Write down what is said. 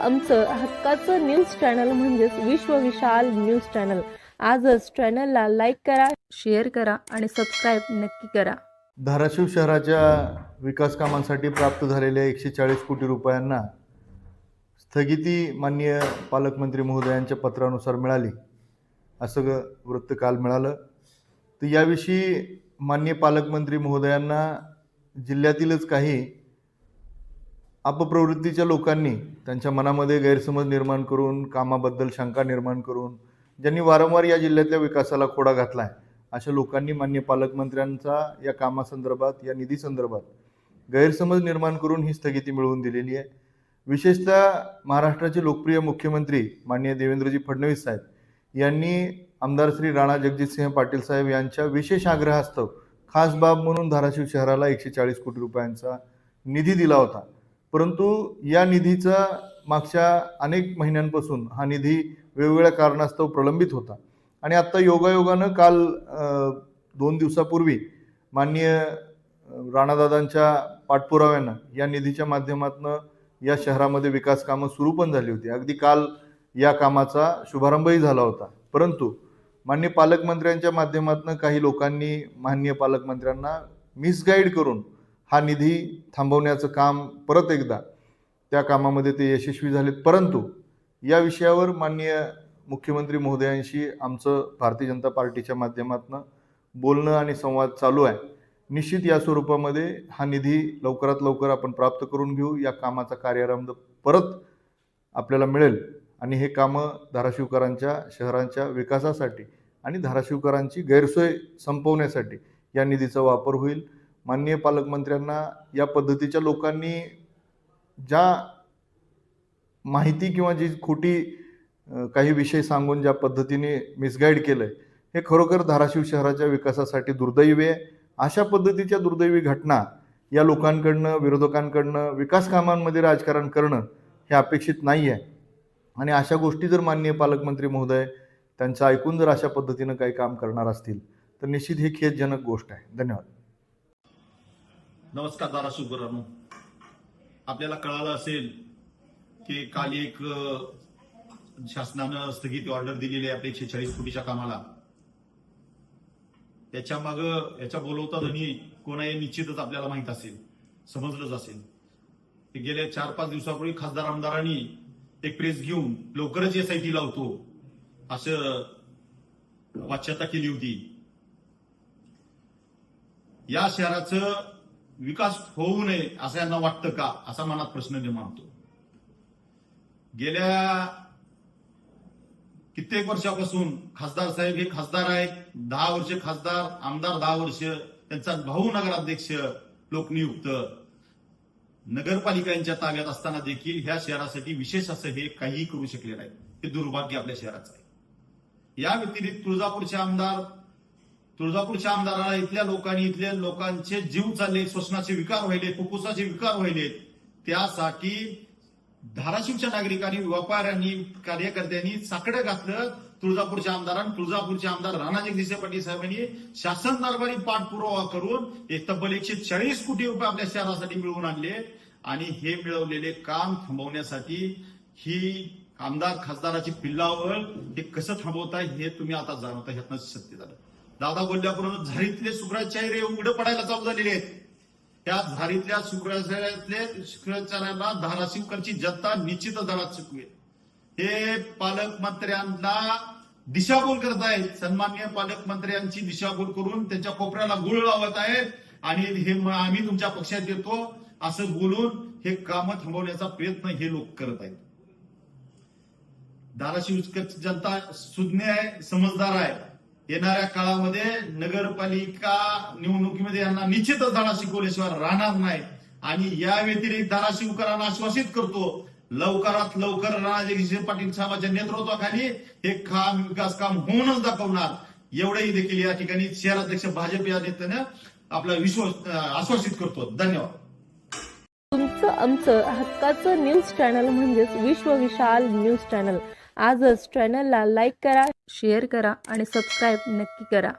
आमचं हक्काचं news channel म्हणजेच विश्व विशाल न्यूज चॅनल. आजच चॅनलला लाईक करा शेअर करा आणि सबस्क्राईब नक्की करा. धाराशिव शहराच्या विकास कामांसाठी प्राप्त झालेल्या एकशे चाळीस कोटी रुपयांना स्थगिती माननीय पालकमंत्री महोदयांच्या पत्रानुसार मिळाली. असं वृत्त काल मिळालं. तर याविषयी माननीय पालकमंत्री महोदयांना जिल्ह्यातीलच काही अपप्रवृत्तीच्या लोकांनी त्यांच्या मनामध्ये गैरसमज निर्माण करून कामाबद्दल शंका निर्माण करून ज्यांनी वारंवार या जिल्ह्यातल्या विकासाला खोडा घातला आहे अशा लोकांनी मान्य पालकमंत्र्यांचा या कामासंदर्भात या निधीसंदर्भात गैरसमज निर्माण करून ही स्थगिती मिळवून दिलेली आहे. विशेषतः महाराष्ट्राचे लोकप्रिय मुख्यमंत्री माननीय देवेंद्रजी फडणवीस साहेब यांनी आमदार श्री राणा जगजितसिंह पाटील साहेब यांच्या विशेष आग्रहास्तव खास बाब म्हणून धाराशिव शहराला एकशे चाळीस कोटी रुपयांचा निधी दिला होता. परंतु या निधीचा मागच्या अनेक महिन्यांपासून हा निधी वेगवेगळ्या कारणास्तव प्रलंबित होता. आणि आत्ता योगायोगानं काल दोन दिवसापूर्वी माननीय राणादादांच्या पाठपुराव्यानं या निधीच्या माध्यमातून या शहरामध्ये विकास कामं सुरू पण झाली होती. अगदी काल या कामाचा शुभारंभही झाला होता. परंतु माननीय पालकमंत्र्यांच्या माध्यमातून काही लोकांनी माननीय पालकमंत्र्यांना मिसगाईड करून हा निधी थांबवण्याचं काम परत एकदा त्या कामामध्ये ते यशस्वी झालेत. परंतु या विषयावर माननीय मुख्यमंत्री महोदयांशी आमचं भारतीय जनता पार्टीच्या माध्यमातून बोलणं आणि संवाद चालू आहे. निश्चित या स्वरूपामध्ये हा निधी लवकरात लवकर आपण प्राप्त करून घेऊ. या कामाचा कार्यारंभ परत आपल्याला मिळेल. आणि हे कामं धाराशिवकरांच्या शहरांच्या विकासासाठी आणि धाराशिवकरांची गैरसोय संपवण्यासाठी या निधीचा वापर होईल. माननीय पालकमंत्र्यांना या पद्धतीच्या लोकांनी ज्या माहिती किंवा जी खोटी काही विषय सांगून ज्या पद्धतीने मिसगाईड केलंय हे खरोखर धाराशिव शहराच्या विकासासाठी दुर्दैवी आहे. अशा पद्धतीच्या दुर्दैवी घटना या लोकांकडनं विरोधकांकडनं विकास कामांमध्ये राजकारण करणं हे अपेक्षित नाही आहे आणि अशा गोष्टी जर माननीय पालकमंत्री महोदय त्यांचं ऐकून जर अशा पद्धतीनं काही काम करणार असतील तर निश्चित ही खेदजनक गोष्ट आहे. धन्यवाद. नमस्कार धाराशिवकरांनो. आपल्याला कळालं असेल की काल एक शासनानं स्थगिती ऑर्डर दिलेली आहे आपल्या एकशे चाळीस कोटीच्या कामाला. त्याच्या माग याच्या बोलवता धनी कोण आहे निश्चितच आपल्याला माहीत असेल समजलंच असेल. गेल्या चार पाच दिवसापूर्वी खासदार आमदारांनी एक प्रेस घेऊन लवकरच एसआयटी लावतो असं वाच्यता केली होती. या शहराचं विकास होऊ नये असं यांना वाटतं का? असा मनात प्रश्न निर्माण होतो गेल्या कित्येक वर्षापासून खासदार साहेब हे खासदार आहेत. दहा वर्ष खासदार आमदार दहा वर्ष त्यांचा भाऊ नगराध्यक्ष लोकनियुक्त नगरपालिकांच्या ताब्यात असताना देखील ह्या शहरासाठी विशेष असं हे काहीही करू शकले नाही हे दुर्भाग्य आपल्या शहराचं आहे. या व्यतिरिक्त तुळजापूरचे आमदार तुळजापूरच्या आमदाराला इथल्या लोकांनी इथल्या लोकांचे जीव चालले श्वसनाचे विकार व्हायले फुफ्फुसाचे विकार व्हायले. त्यासाठी धाराशिवच्या नागरिकांनी व्यापाऱ्यांनी कार्यकर्त्यांनी साकडं घातलं तुळजापूरच्या आमदारांनी. तुळजापूरचे आमदार राणा दिसे पाटील साहेबांनी शासन दरबारी पाठपुरावा करून एक तब्बल एकशे चाळीस कोटी रुपये आपल्या शहरासाठी मिळवून आणले. आणि हे मिळवलेले काम थांबवण्यासाठी ही आमदार खासदाराची पिल्लावळ हे कसं थांबवताय हे तुम्ही आता जाणवता ह्यातनं सत्य झालं. दादा बोलल्याप्रमाणे झारीतले शुक्राचार्य उघड पडायला चालू झालेले आहेत. त्या झारीतल्या शुक्राचार्यातले शुक्राचार्याला धाराशिवकरची जनता निश्चितच दरात चुकवेल. हे पालकमंत्र्यांना दिशाभूल करत आहेत. सन्मान्य पालकमंत्र्यांची दिशाभूल करून त्यांच्या कोपऱ्याला गुळ लावत आहेत आणि हे आम्ही तुमच्या पक्षात येतो असं बोलून हे काम थांबवण्याचा प्रयत्न हे लोक करत आहेत. धाराशिवची जनता सुज्ञ आहे समजदार आहे. येणाऱ्या काळामध्ये नगरपालिका निवडणुकीमध्ये यांना निश्चितच धडा शिकवल्याशिवाय राहणार नाही. आणि या व्यतिरिक्त धाराशिवकरांना आश्वासित करतो लवकरात लवकर राणाजगदीश पाटील साहेबांच्या नेतृत्वाखाली हे काम विकास काम होऊनच दाखवणार. एवढंही देखील या ठिकाणी शहराध्यक्ष भाजप या नेत्यानं आपला विश्वास आश्वासित करतो. धन्यवाद. तुमचं आमचं हक्काचं न्यूज चॅनल म्हणजेच विश्व विशाल न्यूज चॅनल आजच चॅनलला लाईक करा शेअर करा आणि सबस्क्राईब नक्की करा.